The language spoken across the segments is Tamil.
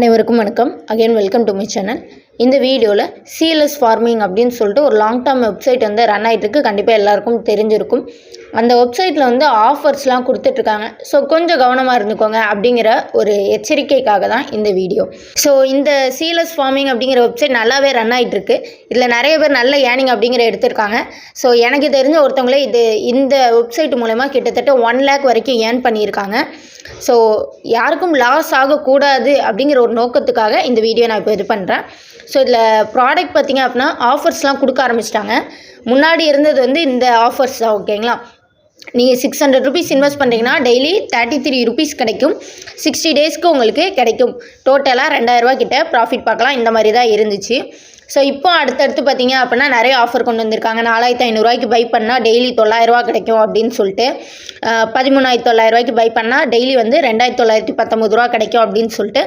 அனைவருக்கும் வணக்கம். Again welcome to my channel இந்த வீடியோவில் சிஎல்எஸ் ஃபார்மிங் அப்படின்னு சொல்லிட்டு ஒரு லாங் டேர்ம் வெப்சைட் வந்து ரன் ஆகிட்டுருக்கு கண்டிப்பாக எல்லாருக்கும் தெரிஞ்சிருக்கும். அந்த வெப்சைட்டில் வந்து ஆஃபர்ஸ்லாம் கொடுத்துட்ருக்காங்க. ஸோ கொஞ்சம் கவனமாக இருந்துக்கோங்க அப்படிங்கிற ஒரு எச்சரிக்கைக்காக தான் இந்த வீடியோ. ஸோ இந்த சிஎல்எஸ் ஃபார்மிங் அப்படிங்கிற வெப்சைட் நல்லாவே ரன் ஆகிட்டுருக்கு இதில் நிறைய பேர் நல்ல ஏர்னிங் அப்படிங்கிற எடுத்திருக்காங்க. ஸோ எனக்கு தெரிஞ்ச ஒருத்தவங்களே இது இந்த வெப்சைட் மூலயமா கிட்டத்தட்ட ஒன் லேக் வரைக்கும் ஏர்ன் பண்ணியிருக்காங்க. ஸோ யாருக்கும் லாஸ் ஆகக்கூடாது அப்படிங்கிற ஒரு நோக்கத்துக்காக இந்த வீடியோ நான் இப்போ இது பண்ணுறேன் ஸோ இதில் ப்ராடக்ட் பார்த்தீங்க அப்படின்னா ஆஃபர்ஸ்லாம் கொடுக்க ஆரம்பிச்சிட்டாங்க. முன்னாடி இருந்தது வந்து இந்த ஆஃபர்ஸ் தான் ஓகேங்களா நீங்கள் சிக்ஸ் ஹண்ட்ரட் ருபீஸ் இன்வெஸ்ட் பண்ணுறீங்கன்னா டெய்லி தேர்ட்டி த்ரீ ருபீஸ் கிடைக்கும். சிக்ஸ்டி டேஸ்க்கு உங்களுக்கு கிடைக்கும். டோட்டலாக ரெண்டாயிரரூவா கிட்ட ப்ராஃபிட் பார்க்கலாம். இந்த மாதிரி தான் இருந்துச்சு. ஸோ இப்போ அடுத்தடுத்து பார்த்தீங்க அப்படின்னா நிறைய ஆஃபர் கொண்டு வந்திருக்காங்க. நாலாயிரத்தி ஐநூறுரூவாய்க்கு பை பண்ணால் டெய்லி தொள்ளாயிரரூவா கிடைக்கும் அப்படின்னு சொல்லிட்டு பதிமூணாயிரத்து பதிமூணாயிரத்தி தொள்ளாயிரரூவாய்க்கு பை பண்ணால் டெய்லி வந்து ரெண்டாயிரத்தி தொள்ளாயிரத்தி பத்தொம்பது ரூபா கிடைக்கும் அப்படின்னு சொல்லிட்டு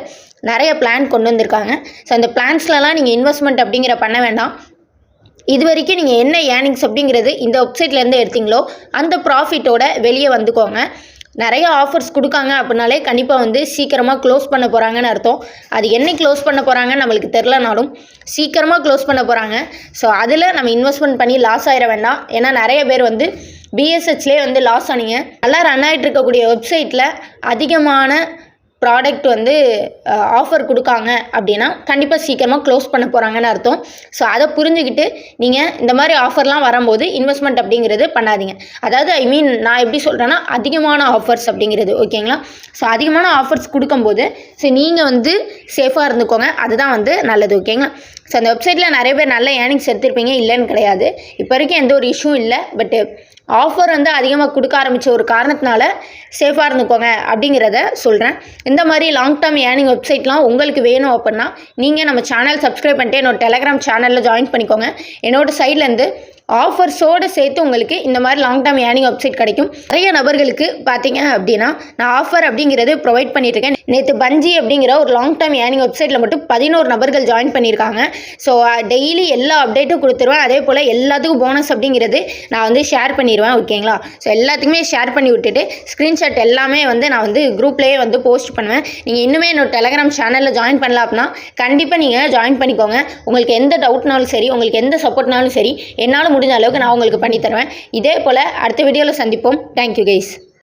நிறைய பிளான் கொண்டு வந்திருக்காங்க. ஸோ அந்த பிளான்ஸ்லலாம் நீங்கள் இன்வெஸ்ட்மெண்ட் அப்படிங்கிற பண்ண வேண்டாம். இது வரைக்கும் நீங்கள் என்ன ஏர்னிங்ஸ் அப்படிங்கிறது இந்த வெப்சைட்லேருந்து எடுத்தீங்களோ அந்த ப்ராஃபிட்டோட வெளியே வந்துக்கோங்க. நிறைய ஆஃபர்ஸ் கொடுக்காங்க அப்படின்னாலே கண்டிப்பாக வந்து சீக்கிரமாக க்ளோஸ் பண்ண போகிறாங்கன்னு அர்த்தம். அது என்னைக்கு க்ளோஸ் பண்ண போகிறாங்கன்னு நம்மளுக்கு தெரிலனாலும் சீக்கிரமாக க்ளோஸ் பண்ண போகிறாங்க ஸோ அதில் நம்ம இன்வெஸ்ட்மெண்ட் பண்ணி லாஸ் ஆகிட வேண்டாம். ஏன்னா நிறைய பேர் வந்து பிஎஸ்ஹெச்லேயே வந்து லாஸ் ஆனீங்க. நல்லா ரன் ஆகிட்டு இருக்கக்கூடிய வெப்சைட்டில் அதிகமான ப்ராடக்ட் வந்து ஆஃபர் கொடுக்காங்க அப்படின்னா கண்டிப்பாக சீக்கிரமாக க்ளோஸ் பண்ண போகிறாங்கன்னு அர்த்தம். ஸோ அதை புரிஞ்சுக்கிட்டு நீங்கள் இந்த மாதிரி ஆஃபர்லாம் வரும்போது இன்வெஸ்ட்மெண்ட் அப்படிங்கிறது பண்ணாதீங்க. அதாவது ஐ மீன் நான் எப்படி சொல்கிறேன்னா அதிகமான ஆஃபர்ஸ் அப்படிங்கிறது ஓகேங்களா ஸோ அதிகமான ஆஃபர்ஸ் கொடுக்கும்போது ஸோ நீங்கள் வந்து சேஃபாக இருந்துக்கோங்க. அதுதான் வந்து நல்லது ஓகேங்களா ஸோ அந்த வெப்சைட்டில் நிறைய பேர் நல்ல ஏர்னிங்ஸ் எடுத்திருப்பீங்க இல்லைன்னு கிடையாது. இப்போ வரைக்கும் எந்த ஒரு இஷ்யூ இல்லை. பட்டு ஆஃபர் வந்து அதிகமாக கொடுக்க ஆரம்பித்த ஒரு காரணத்தினால சேஃபாக இருந்துக்கோங்க அப்படிங்கிறத சொல்கிறேன் இந்த மாதிரி லாங் டேர்ம் ஏர்னிங் வெப்சைட்லாம் உங்களுக்கு வேணும் அப்படின்னா நீங்கள் நம்ம சேனல் சப்ஸ்கிரைப் பண்ணிட்டு என்னோட டெலகிராம் சேனலில் ஜாயின் பண்ணிக்கோங்க. என்னோட சைட்லேருந்து ஆஃபர்ஸோடு சேர்த்து உங்களுக்கு இந்த மாதிரி லாங் டேர்ம் ஏர்னிங் வெப்சைட் கிடைக்கும். நிறைய நபர்களுக்கு பார்த்தீங்க அப்படின்னா நான் ஆஃபர் அப்படிங்கிறது ப்ரொவைட் பண்ணியிருக்கேன் நேற்று பஞ்சி அப்படிங்கிற ஒரு லாங் டேர்ம் ஏர்னிங் வெப்சைட்டில் மட்டும் பதினோரு நபர்கள் ஜாயின் பண்ணியிருக்காங்க. ஸோ டெய்லி எல்லா அப்டேட்டும் கொடுத்துருவேன். அதே போல் எல்லாத்துக்கும் போனஸ் அப்படிங்கிறது நான் வந்து ஷேர் பண்ணிடுவேன் ஓகேங்களா ஸோ எல்லாத்துக்குமே ஷேர் பண்ணி விட்டுட்டு ஸ்க்ரீன்ஷாட் எல்லாமே வந்து நான் வந்து குரூப்லேயே வந்து போஸ்ட் பண்ணுவேன். நீங்கள் இன்னுமே என்னோட டெலகிராம் சேனலில் ஜாயின் பண்ணல அப்படின்னா கண்டிப்பாக நீங்கள் ஜாயின் பண்ணிக்கோங்க. உங்களுக்கு எந்த டவுட்னாலும் சரி உங்களுக்கு எந்த சப்போர்ட்னாலும் சரி என்னால் முடிஞ்ச அளவுக்கு நான் உங்களுக்கு பண்ணி தருவேன் இதே போல் அடுத்த வீடியோவில் சந்திப்போம். Thank you guys